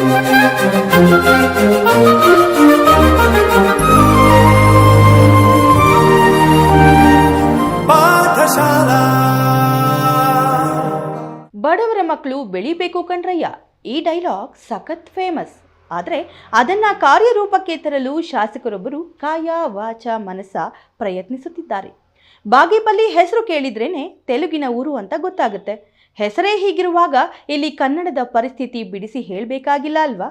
ಬಡವರ ಮಕ್ಕಳು ಬೆಳಿಬೇಕು ಕಣ್ರಯ್ಯ. ಈ ಡೈಲಾಗ್ ಸಖತ್ ಫೇಮಸ್ ಆದರೆ ಅದನ್ನ ಕಾರ್ಯರೂಪಕ್ಕೆ ತರಲು ಶಾಸಕರೊಬ್ಬರು ಕಾಯ ವಾಚ ಮನಸ ಪ್ರಯತ್ನಿಸುತ್ತಿದ್ದಾರೆ. ಬಾಗೇಪಲ್ಲಿ ಹೆಸರು ಕೇಳಿದ್ರೇನೆ ತೆಲುಗಿನ ಊರು ಅಂತ ಗೊತ್ತಾಗುತ್ತೆ. ಹೆಸರೇ ಹೀಗಿರುವಾಗ ಇಲ್ಲಿ ಕನ್ನಡದ ಪರಿಸ್ಥಿತಿ ಬಿಡಿಸಿ ಹೇಳಬೇಕಾಗಿಲ್ಲ ಅಲ್ವಾ?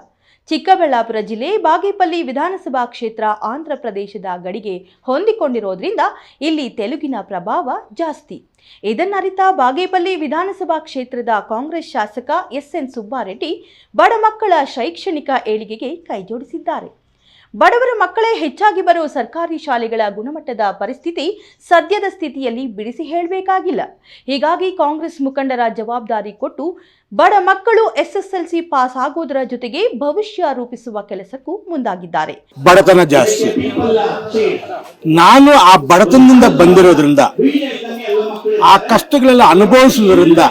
ಚಿಕ್ಕಬಳ್ಳಾಪುರ ಜಿಲ್ಲೆ ಬಾಗೇಪಲ್ಲಿ ವಿಧಾನಸಭಾ ಕ್ಷೇತ್ರ ಆಂಧ್ರ ಪ್ರದೇಶದ ಗಡಿಗೆ ಹೊಂದಿಕೊಂಡಿರೋದ್ರಿಂದ ಇಲ್ಲಿ ತೆಲುಗಿನ ಪ್ರಭಾವ ಜಾಸ್ತಿ. ಇದನ್ನರಿತ ಬಾಗೇಪಲ್ಲಿ ವಿಧಾನಸಭಾ ಕ್ಷೇತ್ರದ ಕಾಂಗ್ರೆಸ್ ಶಾಸಕ ಎಸ್ ಎನ್ ಸುಬ್ಬಾರೆಡ್ಡಿ ಬಡ ಮಕ್ಕಳ ಶೈಕ್ಷಣಿಕ ಏಳಿಗೆಗೆ ಕೈಜೋಡಿಸಿದ್ದಾರೆ. ಬಡವರ ಮಕ್ಕಳೇ ಹೆಚ್ಚಾಗಿ ಬರುವ ಸರ್ಕಾರಿ ಶಾಲೆಗಳ ಗುಣಮಟ್ಟದ ಪರಿಸ್ಥಿತಿ ಸದ್ಯದ ಸ್ಥಿತಿಯಲ್ಲಿ ಬಿಡಿಸಿ ಹೇಳಬೇಕಾಗಿಲ್ಲ. ಹೀಗಾಗಿ ಕಾಂಗ್ರೆಸ್ ಮುಖಂಡರ ಜವಾಬ್ದಾರಿ ಕೊಟ್ಟು ಬಡ ಮಕ್ಕಳು ಎಸ್ಎಸ್ಎಲ್ಸಿ ಪಾಸ್ ಆಗೋದರ ಜೊತೆಗೆ ಭವಿಷ್ಯ ರೂಪಿಸುವ ಕೆಲಸಕ್ಕೂ ಮುಂದಾಗಿದ್ದಾರೆ. ಬಡತನ ಜಾಸ್ತಿ. ನಾನು ಆ ಬಡತನದಿಂದ ಬಂದಿರೋದ್ರಿಂದ, ಆ ಕಷ್ಟಗಳೆಲ್ಲ ಅನುಭವಿಸೋದ್ರಿಂದ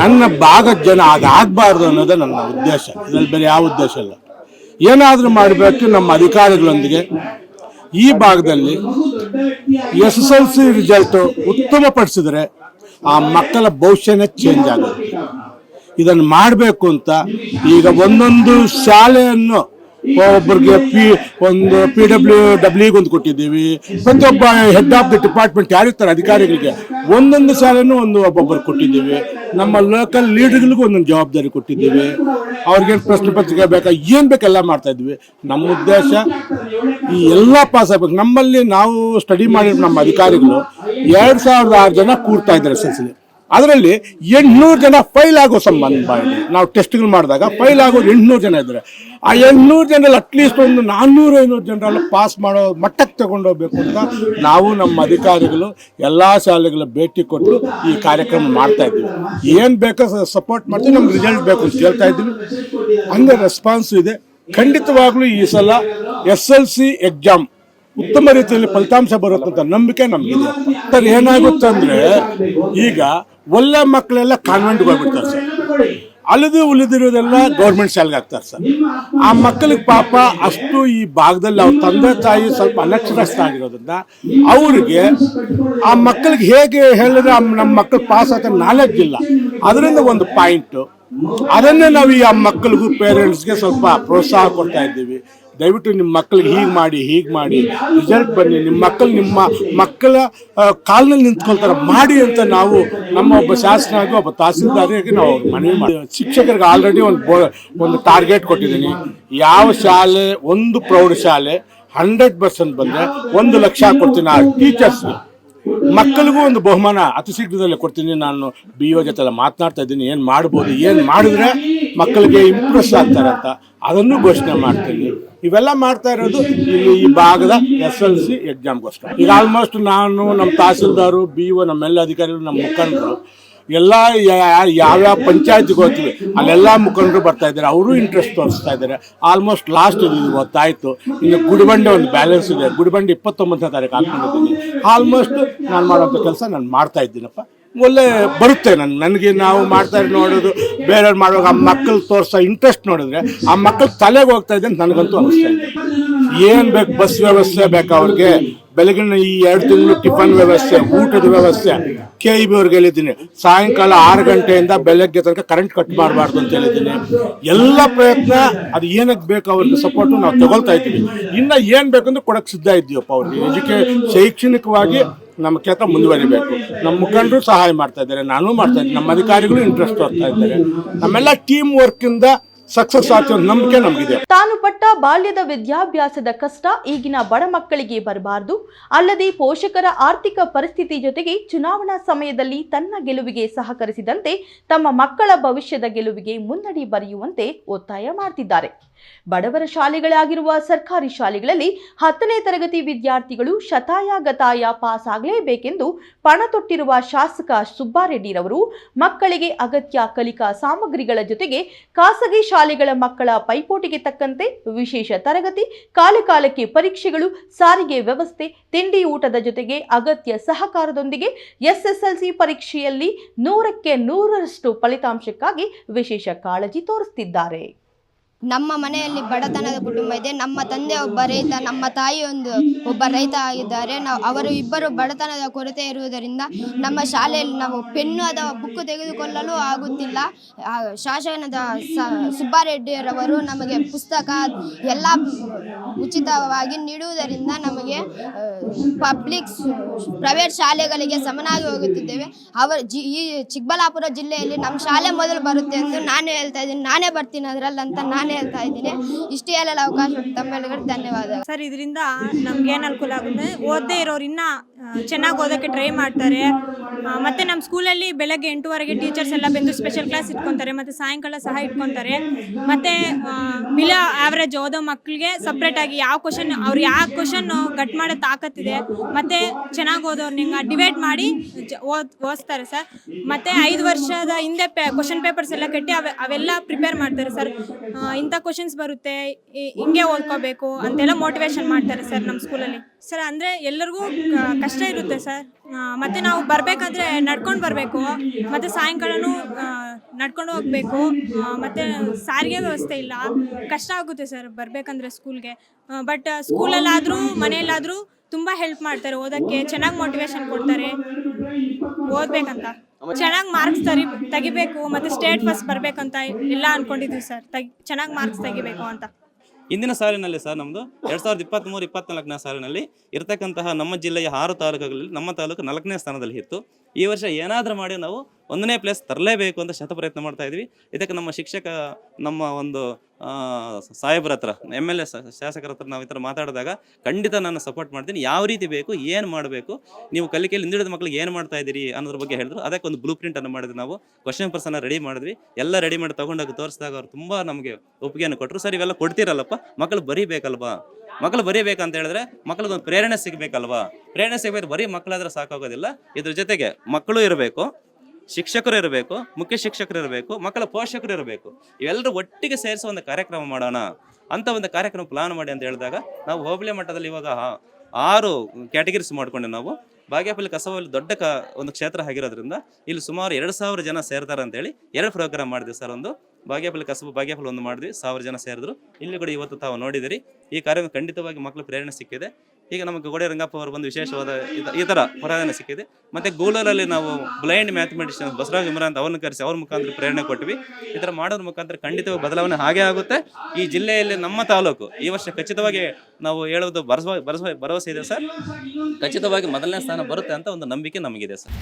ನನ್ನ ಭಾಗ ಜನ ಅದಾಗಬಾರ್ದು ಅನ್ನೋದೇ ನನ್ನ ಉದ್ದೇಶ. ಬೇರೆ ಯಾವ ಉದ್ದೇಶ ಇಲ್ಲ. ಏನಾದರೂ ಮಾಡಬೇಕು ನಮ್ಮ ಅಧಿಕಾರಿಗಳೊಂದಿಗೆ. ಈ ಭಾಗದಲ್ಲಿ S S L C result ಉತ್ತಮಪಡಿಸಿದ್ರೆ ಆ ಮಕ್ಕಳ ಭವಿಷ್ಯನೇ ಚೇಂಜ್ ಆಗುತ್ತೆ. ಇದನ್ನು ಮಾಡಬೇಕು ಅಂತ ಈಗ ಒಂದೊಂದು ಶಾಲೆಯನ್ನು ಒಬ್ಬರಿಗೆ ಪಿ ಒಂದು ಪಿ ಡಬ್ಲ್ಯೂ ಡಬ್ಲ್ಯೂಗೆ ಒಂದು ಕೊಟ್ಟಿದ್ದೀವಿ. ಪ್ರತಿಯೊಬ್ಬ ಹೆಡ್ ಆಫ್ ದಿ ಡಿಪಾರ್ಟ್ಮೆಂಟ್ ಯಾರಿರ್ತಾರೆ ಅಧಿಕಾರಿಗಳಿಗೆ ಒಂದೊಂದು ಸಾಲನು ಒಂದು ಒಬ್ಬೊಬ್ಬರು ಕೊಟ್ಟಿದ್ದೀವಿ. ನಮ್ಮ ಲೋಕಲ್ ಲೀಡರ್ಗಳಿಗೂ ಒಂದೊಂದು ಜವಾಬ್ದಾರಿ ಕೊಟ್ಟಿದ್ದೀವಿ. ಅವ್ರಿಗೇನು ಪ್ರಶ್ನೆ ಪತ್ರಿಕೆ ಬೇಕಾ, ಏನು ಬೇಕೆಲ್ಲ ಮಾಡ್ತಾ ಇದ್ವಿ. ನಮ್ಮ ಉದ್ದೇಶ ಈ ಎಲ್ಲ ಪಾಸ್ ಆಗ್ಬೇಕು. ನಮ್ಮಲ್ಲಿ ನಾವು ಸ್ಟಡಿ ಮಾಡಿರೋ ನಮ್ಮ ಅಧಿಕಾರಿಗಳು ಎರಡು ಸಾವಿರದ ಆರು ಜನ ಕೂರ್ತಾ ಇದ್ದಾರೆ ಎಸ್ ಅದರಲ್ಲಿ ಎಂಟ್ನೂರು ಜನ ಫೈಲ್ ಆಗೋ ಸಂಬಂಧ ಇದೆ. ನಾವು ಟೆಸ್ಟ್ಗಳು ಮಾಡಿದಾಗ ಫೈಲ್ ಆಗೋ ಎಂಟ್ನೂರು ಜನ ಇದ್ದಾರೆ. ಆ ಎಂಟ್ನೂರು ಜನರಲ್ಲಿ ಅಟ್ಲೀಸ್ಟ್ ಒಂದು ನಾನ್ನೂರು ಐನೂರು ಜನರಲ್ಲಿ ಪಾಸ್ ಮಾಡೋ ಮಟ್ಟಕ್ಕೆ ತಗೊಂಡೋಗ್ಬೇಕು ಅಂತ ನಾವು ನಮ್ಮ ಅಧಿಕಾರಿಗಳು ಎಲ್ಲ ಶಾಲೆಗಳ ಭೇಟಿ ಕೊಟ್ಟು ಈ ಕಾರ್ಯಕ್ರಮ ಮಾಡ್ತಾ ಇದ್ದೀವಿ. ಏನು ಬೇಕೋ ಸಪೋರ್ಟ್ ಮಾಡ್ತೀವಿ, ನಮ್ಗೆ ರಿಸಲ್ಟ್ ಬೇಕು ಅಂತ ಹೇಳ್ತಾ ಇದ್ದೀವಿ. ಹಂಗೆ ರೆಸ್ಪಾನ್ಸ್ ಇದೆ. ಖಂಡಿತವಾಗ್ಲೂ ಈ ಸಲ ಎಸ್ ಎಲ್ ಸಿ ಎಕ್ಸಾಮ್ ಉತ್ತಮ ರೀತಿಯಲ್ಲಿ ಫಲಿತಾಂಶ ಬರುತ್ತಂತ ನಂಬಿಕೆ ನಮಗಿದೆ. ಸರ್, ಏನಾಗುತ್ತೆ ಅಂದ್ರೆ ಈಗ ಒಳ್ಳೆ ಮಕ್ಕಳೆಲ್ಲ ಕಾನ್ವೆಂಟ್ಗೆ ಹೋಗ್ಬಿಡ್ತಾರೆ ಸರ್. ಅಲ್ಲದೆ ಉಳಿದಿರೋದೆಲ್ಲ ಗೌರ್ಮೆಂಟ್ ಶಾಲೆಗೆ ಹಾಕ್ತಾರೆ ಸರ್. ಆ ಮಕ್ಕಳಿಗೆ ಪಾಪ ಅಷ್ಟು ಈ ಭಾಗದಲ್ಲಿ ಅವ್ರ ತಂದೆ ತಾಯಿ ಸ್ವಲ್ಪ ಅನಕ್ಷರಸ್ಥ ಆಗಿರೋದ್ರಿಂದ ಅವ್ರಿಗೆ ಆ ಮಕ್ಕಳಿಗೆ ಹೇಗೆ ಹೇಳಿದ್ರೆ ನಮ್ಮ ಮಕ್ಕಳು ಪಾಸ್ ಆಗ ನಾಲೆಜ್ ಇಲ್ಲ. ಅದರಿಂದ ಒಂದು ಪಾಯಿಂಟು ಅದನ್ನೇ ನಾವು ಈ ಆ ಮಕ್ಕಳಿಗೂ ಪೇರೆಂಟ್ಸ್ಗೆ ಸ್ವಲ್ಪ ಪ್ರೋತ್ಸಾಹ ಕೊಡ್ತಾ ಇದ್ದೀವಿ. ದಯವಿಟ್ಟು ನಿಮ್ಮ ಮಕ್ಕಳಿಗೆ ಹೀಗೆ ಮಾಡಿ ಹೀಗೆ ಮಾಡಿ. ರಿಸಲ್ಟ್ ಬನ್ನಿ. ನಿಮ್ಮ ಮಕ್ಕಳು ನಿಮ್ಮ ಮಕ್ಕಳ ಕಾಲಿನಲ್ಲಿ ನಿಂತ್ಕೊಳ್ತಾರೆ. ಮಾಡಿ ಅಂತ ನಾವು ನಮ್ಮ ಒಬ್ಬ ಶಾಸಕರಾಗಿ ಒಬ್ಬ ತಹಸೀಲ್ದಾರಿಗೆ ನಾವು ಮನವಿ ಮಾಡಿ. ಶಿಕ್ಷಕರಿಗೆ ಆಲ್ರೆಡಿ ಒಂದು ಬೋ, ಒಂದು ಟಾರ್ಗೆಟ್ ಕೊಟ್ಟಿದ್ದೀನಿ. ಯಾವ ಶಾಲೆ, ಒಂದು ಪ್ರೌಢಶಾಲೆ ಹಂಡ್ರೆಡ್ ಪರ್ಸೆಂಟ್ ಬಂದರೆ ಒಂದು ಲಕ್ಷ ಕೊಡ್ತೀನಿ ಆ ಟೀಚರ್ಸ್ ಮಕ್ಕಳಿಗೂ ಒಂದು ಬಹುಮಾನ ಅತಿ ಶೀಘ್ರದಲ್ಲೇ ಕೊಡ್ತೀನಿ. ನಾನು ಬಿ ಒ ಜೊತೆ ಎಲ್ಲ ಮಾತನಾಡ್ತಾ ಇದ್ದೀನಿ. ಏನು ಮಾಡ್ಬೋದು, ಏನು ಮಾಡಿದ್ರೆ ಮಕ್ಕಳಿಗೆ ಇಂಪ್ರೆಸ್ ಆಗ್ತಾರೆ ಅಂತ ಅದನ್ನು ಘೋಷಣೆ ಮಾಡ್ತೀನಿ. ಇವೆಲ್ಲ ಮಾಡ್ತಾ ಇರೋದು ಇಲ್ಲಿ ಈ ಭಾಗದ ಎಸ್ ಎಲ್ ಸಿ ಎಕ್ಸಾಮ್ಗೋಸ್ಕರ. ಈಗ ಆಲ್ಮೋಸ್ಟ್ ನಾನು ನಮ್ಮ ತಹಸೀಲ್ದಾರು ಬಿ ಒ ನಮ್ಮೆಲ್ಲ ಅಧಿಕಾರಿಗಳು, ನಮ್ಮ ಮುಖಂಡರು, ಎಲ್ಲ ಯಾವ್ಯಾವ ಪಂಚಾಯತ್ಗೆ ಹೋಗ್ತೀವಿ, ಅಲ್ಲೆಲ್ಲ ಮುಖಂಡರು ಬರ್ತಾ ಇದ್ದಾರೆ. ಅವರು ಇಂಟ್ರೆಸ್ಟ್ ತೋರಿಸ್ತಾ ಇದ್ದಾರೆ. ಆಲ್ಮೋಸ್ಟ್ ಲಾಸ್ಟ್ ಗೊತ್ತಾಯಿತು ಗೊತ್ತಾಯ್ತು. ಇನ್ನು ಗುಡಿಬಂಡೆ ಒಂದು ಬ್ಯಾಲೆನ್ಸ್ ಇದೆ. ಗುಡಿಬಂಡೆ ಇಪ್ಪತ್ತೊಂಬತ್ತನೇ ತಾರೀಕು ಆಲ್ಮೋಸ್ಟ್ ನಾನು ಮಾಡೋಂಥ ಕೆಲಸ ನಾನು ಮಾಡ್ತಾ ಇದ್ದೀನಪ್ಪ. ಒಳ್ಳೆ ಬರುತ್ತೆ ನನ್ ನನಗೆ ನಾವು ಮಾಡ್ತಾ ಇರೋ ನೋಡೋದು, ಬೇರೆಯವ್ರು ಮಾಡುವಾಗ ಆ ಮಕ್ಕಳು ತೋರಿಸೋ ಇಂಟ್ರೆಸ್ಟ್ ನೋಡಿದ್ರೆ ಆ ಮಕ್ಕಳು ತಲೆಗೆ ಹೋಗ್ತಾ ಇದೆ ಅಂತ ನನಗಂತೂ ಅನಿಸ್ತಾ ಏನು ಬೇಕು ಬಸ್ ವ್ಯವಸ್ಥೆ ಬೇಕು ಅವ್ರಿಗೆ? ಬೆಳಗಿನ ಈ ಎರಡು ತಿಂಗಳು ಟಿಫನ್ ವ್ಯವಸ್ಥೆ, ಊಟದ ವ್ಯವಸ್ಥೆ. ಕೆ ಇ ಬಿ ಅವ್ರಿಗೆ ಹೇಳಿದ್ದೀನಿ. ಸಾಯಂಕಾಲ ಆರು ಗಂಟೆಯಿಂದ ಬೆಳಗ್ಗೆ ತನಕ ಕರೆಂಟ್ ಕಟ್ ಮಾಡಬಾರ್ದು ಅಂತ ಹೇಳಿದ್ದೀನಿ. ಎಲ್ಲ ಪ್ರಯತ್ನ, ಅದು ಏನಕ್ಕೆ ಬೇಕು ಅವ್ರಿಗೆ ಸಪೋರ್ಟು ನಾವು ತಗೊಳ್ತಾ ಇದ್ದೀವಿ. ಇನ್ನು ಏನು ಬೇಕಂದ್ರೆ ಕೊಡಕ್ಕೆ ಸಿದ್ಧ ಇದ್ದೀವಪ್ಪ ಅವ್ರಿಗೆ. ಎಜುಕೇ ಶೈಕ್ಷಣಿಕವಾಗಿ ನಮ್ಮ ಕ್ಷೇತ್ರ ಮುಂದುವರಿಬೇಕು. ನಮ್ಮ ಮುಖಂಡರು ಸಹಾಯ ಮಾಡ್ತಾ ಇದ್ದಾರೆ, ನಾನು ಮಾಡ್ತಾ ಇದ್ದೀನಿ. ನಮ್ಮ ಅಧಿಕಾರಿಗಳು ಇಂಟ್ರೆಸ್ಟ್ ತೋರ್ತಾ ಇದ್ದಾರೆ. ನಮ್ಮೆಲ್ಲ ಟೀಮ್ ವರ್ಕಿಂದ ಸಕ್ಸಸ್ ಆಗ್ತದೆ ನಂಬಿಕೆ ನಮಗಿದೆ. ತಾನು ಪಟ್ಟ ಬಾಲ್ಯದ ವಿದ್ಯಾಭ್ಯಾಸದ ಕಷ್ಟ ಈಗಿನ ಬಡ ಮಕ್ಕಳಿಗೆ ಬರಬಾರದು. ಅಲ್ಲದೆ ಪೋಷಕರ ಆರ್ಥಿಕ ಪರಿಸ್ಥಿತಿ ಜೊತೆಗೆ ಚುನಾವಣಾ ಸಮಯದಲ್ಲಿ ತನ್ನ ಗೆಲುವಿಗೆ ಸಹಕರಿಸಿದಂತೆ ತಮ್ಮ ಮಕ್ಕಳ ಭವಿಷ್ಯದ ಗೆಲುವಿಗೆ ಮುನ್ನಡಿ ಬರೆಯುವಂತೆ ಒತ್ತಾಯ ಮಾಡ್ತಿದ್ದಾರೆ. ಬಡವರ ಶಾಲೆಗಳಾಗಿರುವ ಸರ್ಕಾರಿ ಶಾಲೆಗಳಲ್ಲಿ ಹತ್ತನೇ ತರಗತಿ ವಿದ್ಯಾರ್ಥಿಗಳು ಶತಾಯ ಗತಾಯ ಪಾಸ್ ಆಗಲೇಬೇಕೆಂದು ಪಣ ತೊಟ್ಟಿರುವ ಶಾಸಕ ಸುಬ್ಬಾರೆಡ್ಡಿರವರು ಮಕ್ಕಳಿಗೆ ಅಗತ್ಯ ಕಲಿಕಾ ಸಾಮಗ್ರಿಗಳ ಜೊತೆಗೆ ಖಾಸಗಿ ಶಾಲೆಗಳ ಮಕ್ಕಳ ಪೈಪೋಟಿಗೆ ತಕ್ಕಂತೆ ವಿಶೇಷ ತರಗತಿ, ಕಾಲಕಾಲಕ್ಕೆ ಪರೀಕ್ಷೆಗಳು, ಸಾರಿಗೆ ವ್ಯವಸ್ಥೆ, ತಿಂಡಿ ಊಟದ ಜೊತೆಗೆ ಅಗತ್ಯ ಸಹಕಾರದೊಂದಿಗೆ ಎಸ್ಎಸ್ಎಲ್ಸಿ ಪರೀಕ್ಷೆಯಲ್ಲಿ ನೂರಕ್ಕೆ ನೂರರಷ್ಟು ಫಲಿತಾಂಶಕ್ಕಾಗಿ ವಿಶೇಷ ಕಾಳಜಿ ತೋರಿಸುತ್ತಿದ್ದಾರೆ ನಮ್ಮ ಮನೆಯಲ್ಲಿ ಬಡತನದ ಕುಟುಂಬ ಇದೆ. ನಮ್ಮ ತಂದೆ ಒಬ್ಬ ರೈತ, ನಮ್ಮ ತಾಯಿ ಒಂದು ಒಬ್ಬ ರೈತ ಆಗಿದ್ದಾರೆ. ನಾವು, ಅವರು ಇಬ್ಬರು ಬಡತನದ ಕೊರತೆ ಇರುವುದರಿಂದ ನಮ್ಮ ಶಾಲೆಯಲ್ಲಿ ನಾವು ಪೆನ್ನು ಅಥವಾ ಬುಕ್ ತೆಗೆದುಕೊಳ್ಳಲು ಆಗುತ್ತಿಲ್ಲ. ಶಾಸನದ ಸುಬ್ಬಾರೆಡ್ಡಿಯರವರು ನಮಗೆ ಪುಸ್ತಕ ಎಲ್ಲ ಉಚಿತವಾಗಿ ನೀಡುವುದರಿಂದ ನಮಗೆ ಪಬ್ಲಿಕ್ ಪ್ರೈವೇಟ್ ಶಾಲೆಗಳಿಗೆ ಸಮನಾಗಿ ಹೋಗುತ್ತಿದ್ದೇವೆ. ಅವರು ಈ ಚಿಕ್ಕಬಳ್ಳಾಪುರ ಜಿಲ್ಲೆಯಲ್ಲಿ ನಮ್ಮ ಶಾಲೆ ಮೊದಲು ಬರುತ್ತೆ ಎಂದು ನಾನು ಹೇಳ್ತಾ ಇದ್ದೀನಿ. ನಾನೇ ಬರ್ತೀನಿ ಅದರಲ್ಲಿ ಅಂತ ನಾನೇ ಹೇಳ್ತಾ ಇದ್ದೀನಿ. ಇಷ್ಟೇ ಹೇಳಲು ಅವಕಾಶ ತಮ್ಮೆಲ್ಲರಿಗೂ ಧನ್ಯವಾದ ಸರ್, ಇದರಿಂದ ನಮ್ಗೆ ಏನು ಅನುಕೂಲ ಆಗುತ್ತೆ? ಓದದೇ ಇರೋರು ಇನ್ನೂ ಚೆನ್ನಾಗಿ ಓದೋಕ್ಕೆ ಟ್ರೈ ಮಾಡ್ತಾರೆ. ಮತ್ತು ನಮ್ಮ ಸ್ಕೂಲಲ್ಲಿ ಬೆಳಗ್ಗೆ ಎಂಟುವರೆಗೆ ಟೀಚರ್ಸ್ ಎಲ್ಲ ಬಂದು ಸ್ಪೆಷಲ್ ಕ್ಲಾಸ್ ಇಟ್ಕೊತಾರೆ, ಮತ್ತು ಸಾಯಂಕಾಲ ಸಹ ಇಟ್ಕೊತಾರೆ. ಮತ್ತು ಬಿಲೋ ಆ್ಯಾವ್ರೇಜ್ ಓದೋ ಮಕ್ಕಳಿಗೆ ಸಪ್ರೇಟಾಗಿ ಯಾವ ಕ್ವಶನ್ ಅವ್ರು ಯಾವ ಕ್ವಶನ್ ಕಟ್ ಮಾಡೋ ತಾಕತ್ತಿದೆ ಮತ್ತು ಚೆನ್ನಾಗಿ ಓದೋರ್ನ ಹಿಂಗೆ ಡಿವೈಡ್ ಮಾಡಿ ಓದ್, ಓದಿಸ್ತಾರೆ ಸರ್ ಮತ್ತು ಐದು ವರ್ಷದ ಹಿಂದೆ ಪೇ ಕ್ವಶನ್ ಪೇಪರ್ಸ್ ಎಲ್ಲ ಕಟ್ಟಿ ಅವೆ, ಅವೆಲ್ಲ ಪ್ರಿಪೇರ್ ಮಾಡ್ತಾರೆ ಸರ್ ಇಂಥ ಕ್ವಶನ್ಸ್ ಬರುತ್ತೆ ಹಿಂಗೆ ಓದ್ಕೋಬೇಕು ಅಂತೆಲ್ಲ ಮೋಟಿವೇಶನ್ ಮಾಡ್ತಾರೆ ಸರ್ ನಮ್ಮ ಸ್ಕೂಲಲ್ಲಿ. ಸರ್ ಅಂದರೆ ಎಲ್ಲರಿಗೂ ಕ- ಕಷ್ಟ ಇರುತ್ತೆ ಸರ್. ಮತ್ತೆ ನಾವು ಬರಬೇಕಾದ್ರೆ ನಡ್ಕೊಂಡು ಬರಬೇಕು. ಮತ್ತೆ ಸಾಯಂಕಾಲನೂ ನಡ್ಕೊಂಡು ಹೋಗಬೇಕು. ಮತ್ತೆ ಸಾರಿಗೆ ವ್ಯವಸ್ಥೆ ಇಲ್ಲ. ಕಷ್ಟ ಆಗುತ್ತೆ ಸರ್ ಬರಬೇಕಂದ್ರೆ ಸ್ಕೂಲ್ಗೆ. ಬಟ್ ಸ್ಕೂಲಲ್ಲಾದರೂ, ಮನೆಯಲ್ಲಾದ್ರೂ ತುಂಬಾ ಹೆಲ್ಪ್ ಮಾಡ್ತಾರೆ. ಓದಕ್ಕೆ ಚೆನ್ನಾಗಿ ಮೋಟಿವೇಶನ್ ಕೊಡ್ತಾರೆ. ಓದ್ಬೇಕಂತ. ಚೆನ್ನಾಗಿ ಮಾರ್ಕ್ಸ್ ತರಿ, ತೆಗಿಬೇಕು. ಮತ್ತೆ ಸ್ಟೇಟ್ ಫಸ್ಟ್ ಬರ್ಬೇಕಂತ ಎಲ್ಲ ಅನ್ಕೊಂಡಿದ್ವಿ ಸರ್. ತೆಗಿ, ಚೆನ್ನಾಗಿ ಮಾರ್ಕ್ಸ್ ತೆಗಿಬೇಕು ಅಂತ. ಇಂದಿನ ಸಾಲಿನಲ್ಲಿ ಸರ್ ನಮ್ಮದು ಎರಡ್ ಸಾವಿರದ ಇಪ್ಪತ್ತ್ಮೂರು ಇಪ್ಪತ್ನಾಲ್ಕನೇ ಸಾಲಿನಲ್ಲಿ ಇರತಕ್ಕಂತಹ ನಮ್ಮ ಜಿಲ್ಲೆಯ ಆರು ತಾಲೂಕುಗಳಲ್ಲಿ ನಮ್ಮ ತಾಲೂಕು ನಾಲ್ಕನೇ ಸ್ಥಾನದಲ್ಲಿ ಇತ್ತು. ಈ ವರ್ಷ ಏನಾದರೂ ಮಾಡಿ ನಾವು ಒಂದನೇ ಪ್ಲೇಸ್ ತರಲೇಬೇಕು ಅಂತ ಶತ ಪ್ರಯತ್ನ ಮಾಡ್ತಾ ಇದ್ವಿ. ಇದಕ್ಕೆ ನಮ್ಮ ಶಿಕ್ಷಕ ನಮ್ಮ ಒಂದು ಸಾಹೇಬ್ರ ಹತ್ರ ಎಂ ಎಲ್ ಎ ಶಾಸಕರ ಹತ್ರ ನಾವು ಈ ಥರ ಮಾತಾಡಿದಾಗ ಖಂಡಿತ ನಾನು ಸಪೋರ್ಟ್ ಮಾಡ್ತೀನಿ. ಯಾವ ರೀತಿ ಬೇಕು, ಏನು ಮಾಡಬೇಕು, ನೀವು ಕಲಿಕೆಯಲ್ಲಿ ಹಿಂದುಳಿದ ಮಕ್ಕಳಿಗೆ ಏನು ಮಾಡ್ತಾ ಇದ್ದೀರಿ ಅನ್ನೋದ್ರ ಬಗ್ಗೆ ಹೇಳಿದ್ರು. ಅದಕ್ಕೆ ಒಂದು ಬ್ಲೂ ಪ್ರಿಂಟನ್ನು ಮಾಡಿದ್ವಿ ನಾವು. ಕ್ವಶನ್ ಪೇಪರ್ಸನ್ನು ರೆಡಿ ಮಾಡಿದ್ವಿ. ಎಲ್ಲ ರೆಡಿ ಮಾಡಿ ತೊಗೊಂಡೋಗಿ ತೋರಿಸಿದಾಗ ಅವ್ರು ತುಂಬ ನಮಗೆ ಒಪ್ಪಿಗೆಯನ್ನು ಕೊಟ್ಟರು ಸರ್, ಇವೆಲ್ಲ ಕೊಡ್ತೀರಲ್ಲಪ್ಪ? ಮಕ್ಕಳು ಬರೀಬೇಕಲ್ವಾ? ಮಕ್ಕಳು ಬರೀಬೇಕಂತ ಹೇಳಿದ್ರೆ ಮಕ್ಕಳದೊಂದು ಪ್ರೇರಣೆ ಸಿಗಬೇಕಲ್ವಾ? ಪ್ರೇರಣೆ ಸಿಗಬೇಕು, ಬರೀ ಮಕ್ಕಳಾದ್ರೆ ಸಾಕಾಗೋದಿಲ್ಲ. ಇದ್ರ ಜೊತೆಗೆ ಮಕ್ಕಳು ಇರಬೇಕು. ಶಿಕ್ಷಕರು ಇರಬೇಕು, ಮುಖ್ಯ ಶಿಕ್ಷಕರು ಇರಬೇಕು, ಮಕ್ಕಳ ಪೋಷಕರು ಇರಬೇಕು. ಇವೆಲ್ಲರೂ ಒಟ್ಟಿಗೆ ಸೇರಿಸೋ ಒಂದು ಕಾರ್ಯಕ್ರಮ ಮಾಡೋಣ ಅಂತ ಒಂದು ಕಾರ್ಯಕ್ರಮ ಪ್ಲಾನ್ ಮಾಡಿ ಅಂತ ಹೇಳಿದಾಗ ನಾವು ಹೋಬಳಿ ಮಟ್ಟದಲ್ಲಿ ಇವಾಗ ಆರು ಕ್ಯಾಟಗರೀಸ್ ಮಾಡ್ಕೊಂಡೆ ನಾವು. ಬಾಗೇಪಲ್ಲಿ ಕಸವಲ್ಲಿ ದೊಡ್ಡ ಕ ಒಂದು ಕ್ಷೇತ್ರ ಆಗಿರೋದ್ರಿಂದ ಇಲ್ಲಿ ಸುಮಾರು ಎರಡು ಸಾವಿರ ಜನ ಸೇರ್ತಾರೆ ಅಂತೇಳಿ ಎರಡು ಪ್ರೋಗ್ರಾಮ್ ಮಾಡಿದ್ವಿ ಸರ್ ಒಂದು. ಬಾಗೇಪಲ್ಲಿ ಕಸಬು ಬಾಗೇಪಲ್ಲಿ ಒಂದು ಮಾಡಿದ್ವಿ, ಸಾವಿರ ಜನ ಸೇರಿದ್ರು. ಇಲ್ಲಿ ಕೂಡ ಇವತ್ತು ತಾವು ನೋಡಿದಿರಿ, ಈ ಕಾರ್ಯಕ್ರಮ ಖಂಡಿತವಾಗಿ ಮಕ್ಕಳು ಪ್ರೇರಣೆ ಸಿಕ್ಕಿದೆ. ಈಗ ನಮಗೆ ಗೋಡೆ ರಂಗಪ್ಪ ಅವರು ಬಂದು ವಿಶೇಷವಾದ ಈ ಥರ ಪ್ರೇರಣೆ ಸಿಕ್ಕಿದೆ. ಮತ್ತೆ ಗೂಗಲಲ್ಲಿ ನಾವು ಬ್ಲೈಂಡ್ ಮ್ಯಾಥಮೆಟಿಷಿಯನ್ ಬಸವರಾಜ್ ಅಂತ ಅವ್ರನ್ನ ಕರೆಸಿ ಅವ್ರ ಮುಖಾಂತರ ಪ್ರೇರಣೆ ಕೊಟ್ವಿ. ಈ ಥರ ಮಾಡೋದ್ರ ಮುಖಾಂತರ ಖಂಡಿತವಾಗಿ ಬದಲಾವಣೆ ಹಾಗೆ ಆಗುತ್ತೆ. ಈ ಜಿಲ್ಲೆಯಲ್ಲಿ ನಮ್ಮ ತಾಲೂಕು ಈ ವರ್ಷ ಖಚಿತವಾಗಿ ನಾವು ಹೇಳೋದು ಭರಸ ಭರವಸೆ ಇದೆ ಸರ್. ಖಚಿತವಾಗಿ ಮೊದಲನೇ ಸ್ಥಾನ ಬರುತ್ತೆ ಅಂತ ಒಂದು ನಂಬಿಕೆ ನಮಗಿದೆ ಸರ್.